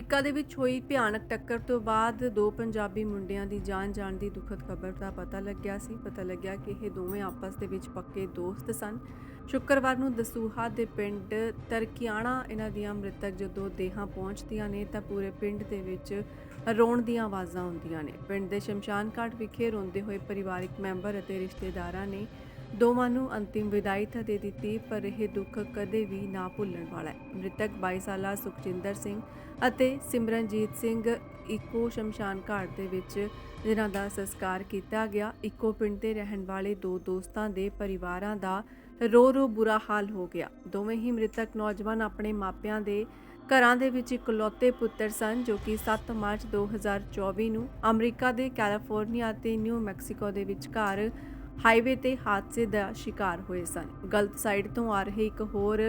America ਦੇ ਵਿੱਚ ਹੋਈ ਭਿਆਨਕ ਟੱਕਰ ਤੋਂ ਬਾਅਦ ਦੋ ਪੰਜਾਬੀ ਮੁੰਡਿਆਂ ਦੀ ਜਾਨ ਜਾਣ ਦੀ ਦੁਖਦ ਖਬਰ ਦਾ ਪਤਾ ਲੱਗਿਆ ਸੀ। ਪਤਾ ਲੱਗਿਆ ਕਿ ਇਹ ਦੋਵੇਂ ਆਪਸ ਦੇ ਵਿੱਚ ਪੱਕੇ ਦੋਸਤ ਸਨ। ਸ਼ੁੱਕਰਵਾਰ ਨੂੰ ਦਸੂਹਾ ਦੇ ਪਿੰਡ ਤਰਕਿਆਣਾ ਇਹਨਾਂ ਦੀਆਂ ਮ੍ਰਿਤਕ ਜਦੋਂ ਦੇਹਾਂ ਪਹੁੰਚਦੀਆਂ ਨੇ ਤਾਂ ਪੂਰੇ ਪਿੰਡ ਦੇ ਵਿੱਚ ਰੋਣ ਦੀਆਂ ਆਵਾਜ਼ਾਂ ਆਉਂਦੀਆਂ ਨੇ। ਪਿੰਡ ਦੇ ਸ਼ਮਸ਼ਾਨ ਘਾਟ ਵਿਖੇ ਰੋਂਦੇ ਹੋਏ ਪਰਿਵਾਰਕ ਮੈਂਬਰ ਅਤੇ ਰਿਸ਼ਤੇਦਾਰਾਂ ਨੇ ਦੋਵਾਂ ਨੂੰ ਅੰਤਿਮ ਵਿਦਾਈ ਤਾਂ ਦੇ ਦਿੱਤੀ, ਪਰ ਇਹ ਦੁੱਖ ਕਦੇ ਵੀ ਨਾ ਭੁੱਲਣ ਵਾਲਾ ਹੈ। ਮ੍ਰਿਤਕ 22 ਸਾਲਾ ਸੁਖਜਿੰਦਰ ਸਿੰਘ ਅਤੇ ਸਿਮਰਨਜੀਤ ਸਿੰਘ ਇੱਕੋ ਸ਼ਮਸ਼ਾਨ ਘਾਟ ਦੇ ਵਿੱਚ ਜਿਨ੍ਹਾਂ ਦਾ ਸੰਸਕਾਰ ਕੀਤਾ ਗਿਆ। ਇੱਕੋ ਪਿੰਡ ਦੇ ਰਹਿਣ ਵਾਲੇ ਦੋ ਦੋਸਤਾਂ ਦੇ ਪਰਿਵਾਰਾਂ ਦਾ ਰੋ ਰੋ ਬੁਰਾ ਹਾਲ ਹੋ ਗਿਆ। ਦੋਵੇਂ ਹੀ ਮ੍ਰਿਤਕ ਨੌਜਵਾਨ ਆਪਣੇ ਮਾਪਿਆਂ ਦੇ ਘਰਾਂ ਦੇ ਵਿੱਚ ਇਕਲੌਤੇ ਪੁੱਤਰ ਸਨ, ਜੋ ਕਿ 7 ਮਾਰਚ 2024 ਨੂੰ ਅਮਰੀਕਾ ਦੇ ਕੈਲੀਫੋਰਨੀਆ ਅਤੇ ਨਿਊ ਮੈਕਸੀਕੋ ਦੇ ਵਿਚਕਾਰ ਹਾਈਵੇ ਤੇ ਹਾਦਸੇ ਦਾ ਸ਼ਿਕਾਰ ਹੋਏ ਸਨ। ਗਲਤ ਸਾਈਡ ਤੋਂ ਆ ਰਹੇ ਇੱਕ ਹੋਰ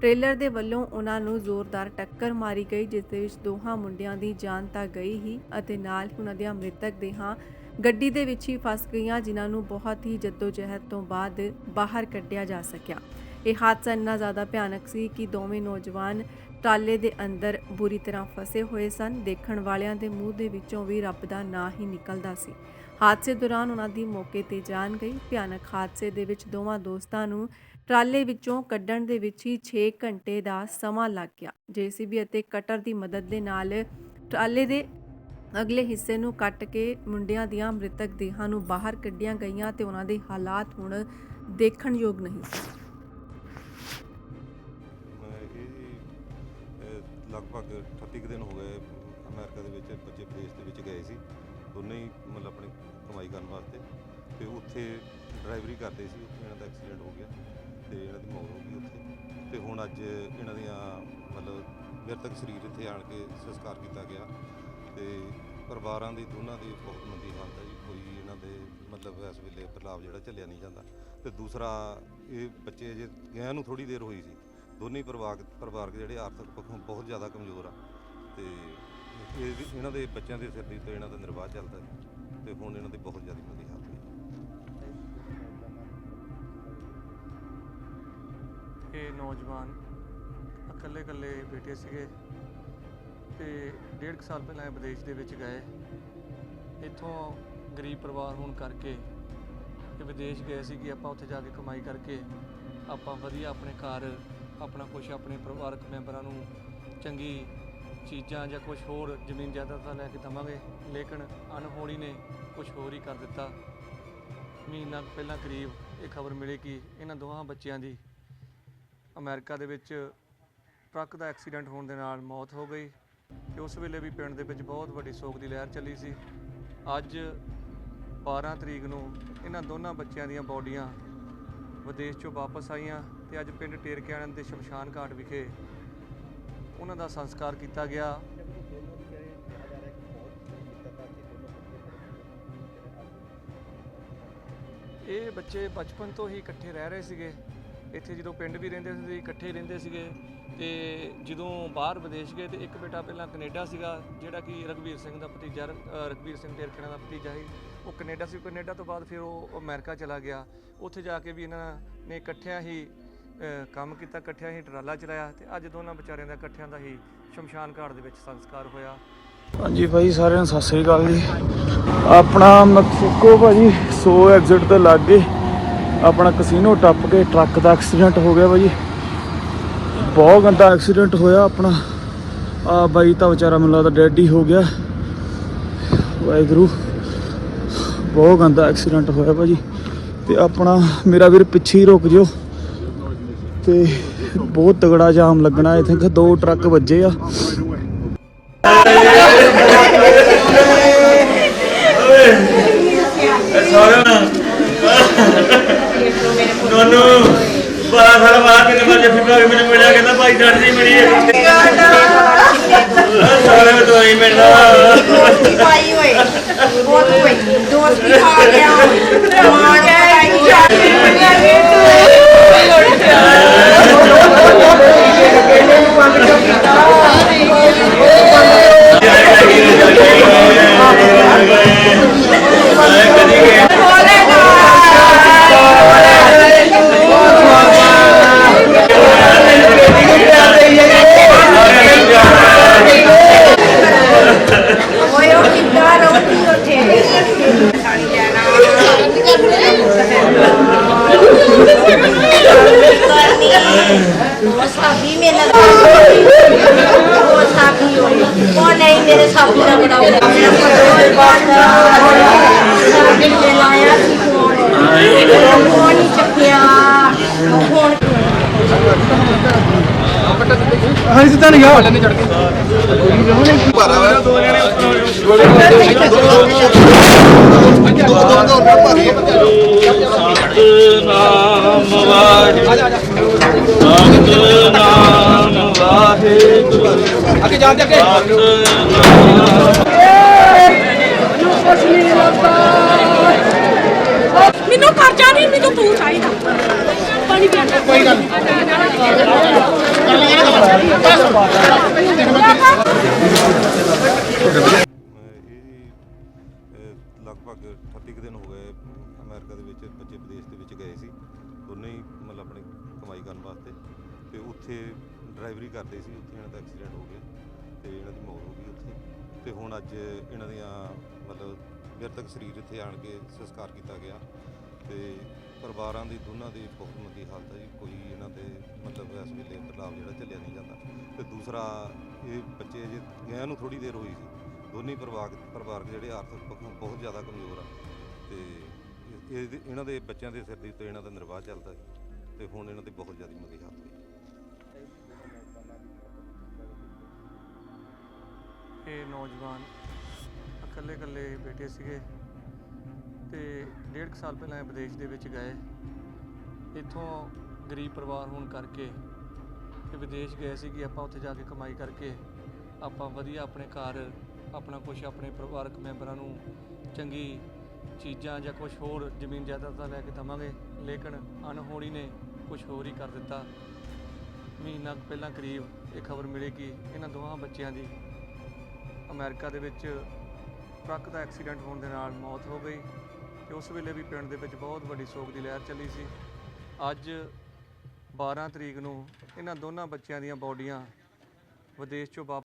ਟ੍ਰੇਲਰ ਦੇ ਵੱਲੋਂ ਉਹਨਾਂ ਨੂੰ ਜ਼ੋਰਦਾਰ ਟੱਕਰ ਮਾਰੀ ਗਈ, ਜਿਸ ਦੇ ਵਿੱਚ ਦੋਹਾਂ ਮੁੰਡਿਆਂ ਦੀ ਜਾਨ ਤਾਂ ਗਈ ਹੀ ਅਤੇ ਨਾਲ ਉਹਨਾਂ ਦੀਆਂ ਮ੍ਰਿਤਕ ਦੇਹਾਂ ਗੱਡੀ ਦੇ ਵਿੱਚ ਹੀ ਫਸ ਗਈਆਂ, ਜਿਨ੍ਹਾਂ ਨੂੰ ਬਹੁਤ ਹੀ ਜਹਿਦ ਤੋਂ ਬਾਅਦ ਬਾਹਰ ਕੱਢਿਆ ਜਾ ਸਕਿਆ। ਇਹ ਹਾਦਸਾ ਇੰਨਾ ਜ਼ਿਆਦਾ ਭਿਆਨਕ ਸੀ ਕਿ ਦੋਵੇਂ ਨੌਜਵਾਨ ਟਰਾਲੇ ਦੇ ਅੰਦਰ ਬੁਰੀ ਤਰ੍ਹਾਂ ਫਸੇ ਹੋਏ ਸਨ। ਦੇਖਣ ਵਾਲਿਆਂ ਦੇ ਮੂੰਹ ਦੇ ਵਿੱਚੋਂ ਵੀ ਰੱਬ ਦਾ ਨਾਂ ਹੀ ਨਿਕਲਦਾ ਸੀ। ਹਾਦਸੇ ਦੌਰਾਨ ਉਹਨਾਂ ਦੀ ਮੌਕੇ ਤੇ ਜਾਨ ਗਈ। ਭਿਆਨਕ ਹਾਦਸੇ ਦੇ ਵਿੱਚ ਦੋਵਾਂ ਦੋਸਤਾਂ ਨੂੰ ਟਰਾਲੇ ਵਿੱਚੋਂ ਕੱਢਣ ਦੇ ਵਿੱਚ ਹੀ 6 ਘੰਟੇ ਦਾ ਸਮਾਂ ਲੱਗ ਗਿਆ। ਜੀਸੀਬੀ ਅਤੇ ਕਟਰ ਦੀ ਮਦਦ ਦੇ ਨਾਲ ਟਰਾਲੇ ਦੇ ਅਗਲੇ ਹਿੱਸੇ ਨੂੰ ਕੱਟ ਕੇ ਮੁੰਡਿਆਂ ਦੀਆਂ ਮ੍ਰਿਤਕ ਦੇਹਾਂ ਨੂੰ ਬਾਹਰ ਕੱਢੀਆਂ ਗਈਆਂ ਤੇ ਉਹਨਾਂ ਦੇ ਹਾਲਾਤ ਹੁਣ ਦੇਖਣਯੋਗ ਨਹੀਂ ਲਗਭਗ 38 ਕੁ ਦਿਨ ਹੋ ਗਏ ਅਮਰੀਕਾ ਦੇ ਵਿੱਚ ਬੱਚੇ ਵਿਦੇਸ਼ ਦੇ ਵਿੱਚ ਗਏ ਸੀ। ਦੋਨੇ ਹੀ ਮਤਲਬ ਆਪਣੀ ਕਮਾਈ ਕਰਨ ਵਾਸਤੇ। ਤੇ ਉੱਥੇ ਡਰਾਈਵਰੀ ਕਰਦੇ ਸੀ, ਉੱਥੇ ਇਹਨਾਂ ਦਾ ਐਕਸੀਡੈਂਟ ਹੋ ਗਿਆ ਤੇ ਇਹਨਾਂ ਦੀ ਮੌਤ ਹੋ ਗਈ ਉੱਥੇ। ਤੇ ਹੁਣ ਅੱਜ ਇਹਨਾਂ ਦੀਆਂ ਮਤਲਬ ਮ੍ਰਿਤਕ ਸਰੀਰ ਇੱਥੇ ਆਣ ਕੇ ਸੰਸਕਾਰ ਕੀਤਾ ਗਿਆ ਤੇ ਪਰਿਵਾਰਾਂ ਦੀ, ਦੋਨਾਂ ਦੀ ਬਹੁਤ ਮੰਦੀ ਹਾਲਤ ਹੈ ਜੀ। ਕੋਈ ਇਹਨਾਂ ਦੇ ਮਤਲਬ ਇਸ ਵੇਲੇ ਪ੍ਰਲਾਪ ਜਿਹੜਾ ਝੱਲਿਆ ਨਹੀਂ ਜਾਂਦਾ। ਤੇ ਦੂਸਰਾ, ਇਹ ਬੱਚੇ ਜੇ ਗਿਆ ਨੂੰ ਥੋੜੀ ਦੇਰ ਹੋਈ ਸੀ। ਦੋਨੇ ਪਰਿਵਾਰ ਪਰਿਵਾਰਕ ਜਿਹੜੇ ਆਰਥਿਕ ਪੱਖੋਂ ਬਹੁਤ ਜ਼ਿਆਦਾ ਕਮਜ਼ੋਰ ਆ। ਤੇ ਇਹ ਵੀ- ਇਹਨਾਂ ਦੇ ਬੱਚਿਆਂ ਦੇ ਸਿਰ ਦੀ ਤੋਂ ਇਹਨਾਂ ਦਾ ਨਿਰਵਾਹ ਚੱਲਦਾ ਸੀ ਤੇ ਹੁਣ ਇਹਨਾਂ ਦੀ ਬਹੁਤ ਜ਼ਿਆਦਾ ਮੰਦੀ ਹਾਲਤ ਹੈ। ਇਹ ਨੌਜਵਾਨ ਇਕੱਲੇ ਇਕੱਲੇ ਬੇਟੇ ਸੀਗੇ ਤੇ ਡੇਢ ਕੁ ਸਾਲ ਪਹਿਲਾਂ ਇਹ ਵਿਦੇਸ਼ ਦੇ ਵਿੱਚ ਗਏ। ਇੱਥੋਂ ਗਰੀਬ ਪਰਿਵਾਰ ਹੋਣ ਕਰਕੇ ਇਹ ਵਿਦੇਸ਼ ਗਏ ਸੀ ਕਿ ਆਪਾਂ ਉੱਥੇ ਜਾ ਕੇ ਕਮਾਈ ਕਰਕੇ ਆਪਾਂ ਵਧੀਆ ਆਪਣੇ ਘਰ ਆਪਣਾ ਕੁਝ ਆਪਣੇ ਪਰਿਵਾਰਕ ਮੈਂਬਰਾਂ ਨੂੰ ਚੰਗੀ ਚੀਜ਼ਾਂ ਜਾਂ ਕੁਝ ਹੋਰ ਜ਼ਮੀਨ ਜਾਇਦਾਦਾਂ ਲੈ ਕੇ ਦਵਾਂਗੇ, ਲੇਕਿਨ ਅਨਹੋਣੀ ਨੇ ਕੁਝ ਹੋਰ ਹੀ ਕਰ ਦਿੱਤਾ। ਮਹੀਨਾ ਕੁ ਪਹਿਲਾਂ ਕਰੀਬ ਇਹ ਖਬਰ ਮਿਲੀ ਕਿ ਇਹਨਾਂ ਦੋਹਾਂ ਬੱਚਿਆਂ ਦੀ ਅਮਰੀਕਾ ਦੇ ਵਿੱਚ ਟਰੱਕ ਦਾ ਐਕਸੀਡੈਂਟ ਹੋਣ ਦੇ ਨਾਲ ਮੌਤ ਹੋ ਗਈ ਤੇ ਉਸ ਵੇਲੇ ਵੀ ਪਿੰਡ ਦੇ ਵਿੱਚ ਬਹੁਤ ਵੱਡੀ ਸੋਗ ਦੀ ਲਹਿਰ ਚੱਲੀ ਸੀ। ਅੱਜ 12 ਤਰੀਕ ਨੂੰ ਇਹਨਾਂ ਦੋਨਾਂ ਬੱਚਿਆਂ ਦੀਆਂ ਬੋਡੀਆਂ ਵਿਦੇਸ਼ ਚੋਂ ਵਾਪਸ ਆਈਆਂ। ਤੇ ਅੱਜ ਪਿੰਡ ਟੇਰਕਿਆਣ ਦੇ ਸ਼ਮਸ਼ਾਨ ਘਾਟ ਵਿਖੇ ਉਹਨਾਂ ਦਾ ਸੰਸਕਾਰ ਕੀਤਾ ਗਿਆ। ਇਹ ਬੱਚੇ ਬਚਪਨ ਤੋਂ ਹੀ ਇਕੱਠੇ ਰਹਿ ਰਹੇ ਸੀਗੇ। ਇੱਥੇ ਜਦੋਂ ਪਿੰਡ ਵੀ ਰਹਿੰਦੇ ਸੀ, ਇਕੱਠੇ ਹੀ ਰਹਿੰਦੇ ਸੀਗੇ ਤੇ ਜਦੋਂ ਬਾਹਰ ਵਿਦੇਸ਼ ਗਏ ਤੇ ਇੱਕ ਬੇਟਾ ਪਹਿਲਾਂ ਕੈਨੇਡਾ ਸੀਗਾ, ਜਿਹੜਾ ਕਿ ਰਘਵੀਰ ਸਿੰਘ ਦਾ ਭਤੀਜਾ ਰ- ਸਿੰਘ ਟੇਰਕਣਾ ਦਾ ਭਤੀਜਾ ਸੀ। ਉਹ ਕੈਨੇਡਾ ਸੀ, ਕੈਨੇਡਾ ਤੋਂ ਬਾਅਦ ਫਿਰ ਉਹ ਅਮਰੀਕਾ ਚਲਾ ਗਿਆ। ਉੱਥੇ ਜਾ ਕੇ ਵੀ ਇਹਨਾਂ ਨੇ ਇਕੱਠਿਆਂ ਹੀ ਅ, ਕੰਮ ਕੀਤਾ ਇਕੱਠਿਆਂ ਹੀ ਟਰਾਲਾ ਚਲਾਇਆ ਤੇ ਅੱਜ ਦੋਨਾਂ ਵਿਚਾਰਿਆਂ ਦਾ ਇਕੱਠਿਆਂ ਦਾ ਹੀ ਸ਼ਮਸ਼ਾਨ ਘਾਟ ਦੇ ਵਿੱਚ ਸੰਸਕਾਰ ਹੋਇਆ। ਹਾਂਜੀ ਭਾਈ ਸਾਰਿਆਂ ਨੂੰ ਸਤਿ ਸ੍ਰੀ ਅਕਾਲ ਜੀ। ਆਪਣਾ ਮੈਕਸੀਕੋ ਭਾਜੀ 100 ਐਗਜ਼ਿਟ ਤੇ ਲੱਗ ਗਏ ਆਪਣਾ ਕਸੀਨੋ ਟੱਪ ਕੇ ਟਰੱਕ ਦਾ ਐਕਸੀਡੈਂਟ ਹੋ ਗਿਆ ਭਾਜੀ। ਬਹੁਤ ਗੰਦਾ ਐਕਸੀਡੈਂਟ ਹੋਇਆ ਆਪਣਾ। ਆ ਬਾਈ ਤਾਂ ਵਿਚਾਰਾ ਮੈਨੂੰ ਲੱਗਦਾ ਡੈਡ ਹੀ ਹੋ ਗਿਆ। ਵਾਹਿਗੁਰੂ ਬਹੁਤ ਗੰਦਾ ਐਕਸੀਡੈਂਟ ਹੋਇਆ ਭਾਜੀ। ਤੇ ਆਪਣਾ ਮੇਰਾ ਵੀਰ ਪਿੱਛੇ ਹੀ ਰੁਕ ਜਿਓ। ਤੇ ਬਹੁਤ ਤਗੜਾ ਜਾਮ ਲੱਗਣਾ ਆਈ ਥਿੰਕ ਦੋ ਟਰੱਕ ਵੱਜੇ ਆ। ਤੁਹਾਨੂੰ ਬਾਰਾਂ ਸਾਲ ਬਾਅਦ ਕਿੰਨੇ ਵਾਰ ਜੱਫੀ ਪਾ ਕੇ ਮੈਨੂੰ ਮਿਲਿਆ ਕਹਿੰਦਾ ਭਾਈ ਡਾਟ ਜੀ ਮਿਲੀ ਹੈ ਸਾਰੇ ਮਿਲਦਾ ਦੋਸਤੀ ਪਾਈ ਹੋਏ ਬਹੁਤ ਹੋਈ। ਦੋਸਤੀ ਆ ਗਿਆ मेरे साथी ना बनाओ बिल्ले लाया सी फ़ोन ਨਾਮ ਵਾਹਿਗੁਰੂ ਨਾਮ ਵਾਹਿਗੁਰੂ। ਅੱਗੇ ਜਾ ਅੱਗੇ ਮੈਨੂੰ ਖਰਚਾ ਨਹੀਂ ਮੈਨੂੰ ਤੂੰ ਚਾਹੀਦਾ। ਪਾਣੀ ਪੀਣਾ ਕੋਈ ਗੱਲ ਇਹ ਕਰਨ ਵਾਸਤੇ ਤੇ ਉੱਥੇ ਡਰਾਈਵਰੀ ਕਰਦੇ ਸੀ, ਉੱਥੇ ਇਹਨਾਂ ਦਾ ਐਕਸੀਡੈਂਟ ਹੋ ਗਿਆ ਤੇ ਇਹਨਾਂ ਦੀ ਮੌਤ ਹੋ ਗਈ ਉੱਥੇ। ਤੇ ਹੁਣ ਅੱਜ ਇਹਨਾਂ ਦੀਆਂ ਮਤਲਬ ਮ੍ਰਿਤਕ ਸਰੀਰ ਇੱਥੇ ਆਣ ਕੇ ਸੰਸਕਾਰ ਕੀਤਾ ਗਿਆ ਤੇ ਪਰਿਵਾਰਾਂ ਦੀ, ਦੋਨਾਂ ਦੀ ਬਹੁਤ ਮੰਦੀ ਹਾਲਤ ਹੈ ਜੀ। ਕੋਈ ਇਹਨਾਂ ਦੇ ਮਤਲਬ ਇਸ ਵੇਲੇ ਬਦਲਾਵ ਜਿਹੜਾ ਚੱਲਿਆ ਨਹੀਂ ਜਾਂਦਾ। ਤੇ ਦੂਸਰਾ, ਇਹ ਬੱਚੇ ਜੇ ਗਏ ਨੂੰ ਥੋੜੀ ਦੇਰ ਹੋਈ ਸੀ। ਦੋਨੇ ਪਰਿਵਾਰ, ਪਰਿਵਾਰਕ ਜਿਹੜੇ ਆਰਥਿਕ ਪੱਖੋਂ ਬਹੁਤ ਜ਼ਿਆਦਾ ਕਮਜ਼ੋਰ ਆ। ਤੇ ਇਹ- ਇਹਨਾਂ ਦੇ ਬੱਚਿਆਂ ਦੇ ਸਿਰ ਦੇ ਉੱਤੇ ਇਹਨਾਂ ਦਾ ਨਿਰਵਾਹ ਚੱਲਦਾ ਸੀ ਤੇ ਹੁਣ ਇਹਨਾਂ ਦੀ ਬਹੁਤ ਜ਼ਿਆਦਾ ਮੰਦੀ ਹਾਲਤ ਹੋਈ। ਇਹ ਨੌਜਵਾਨ ਇਕੱਲੇ ਇਕੱਲੇ ਬੇਟੇ ਸੀਗੇ ਤੇ ਡੇਢ ਕੁ ਸਾਲ ਪਹਿਲਾਂ ਇਹ ਵਿਦੇਸ਼ ਦੇ ਵਿੱਚ ਗਏ। ਇੱਥੋਂ ਗਰੀਬ ਪਰਿਵਾਰ ਹੋਣ ਕਰਕੇ ਇਹ ਵਿਦੇਸ਼ ਗਏ ਸੀ ਕਿ ਆਪਾਂ ਉੱਥੇ ਜਾ ਕੇ ਕਮਾਈ ਕਰਕੇ ਆਪਾਂ ਵਧੀਆ ਆਪਣੇ ਘਰ, ਆਪਣਾ ਕੁਝ ਆਪਣੇ ਪਰਿਵਾਰਕ ਮੈਂਬਰਾਂ ਨੂੰ ਚੰਗੀ ਚੀਜ਼ਾਂ ਜਾਂ ਕੁਝ ਹੋਰ ਜ਼ਮੀਨ ਜਾਇਦਾਦਾਂ ਲੈ ਕੇ ਦਵਾਂਗੇ। ਲੇਕਿਨ ਅਨਹੋਣੀ ਨੇ ਕੁਝ ਹੋਰ ਹੀ ਕਰ ਦਿੱਤਾ। ਮਹੀਨਾ ਕੁ ਪਹਿਲਾਂ ਕਰੀਬ ਇਹ ਖਬਰ ਮਿਲੀ ਕਿ ਇਹਨਾਂ ਦੋਹਾਂ ਬੱਚਿਆਂ ਦੀ ਅਮਰੀਕਾ ਦੇ ਵਿੱਚ ਟਰੱਕ ਦਾ ਐਕਸੀਡੈਂਟ ਹੋਣ ਦੇ ਨਾਲ ਮੌਤ ਹੋ ਗਈ ਤੇ ਉਸ ਵੇਲੇ ਵੀ ਪਿੰਡ ਦੇ ਵਿੱਚ ਬਹੁਤ ਵੱਡੀ ਸੋਗ ਦੀ ਲਹਿਰ ਚੱਲੀ ਸੀ। ਅੱਜ 12 ਤਰੀਕ ਨੂੰ ਇਹਨਾਂ ਦੋਨਾਂ ਬੱਚਿਆਂ ਦੀਆਂ ਬਾਡੀਆਂ ਵਿਦੇਸ਼ ਚੋਂ ਵਾਪਸ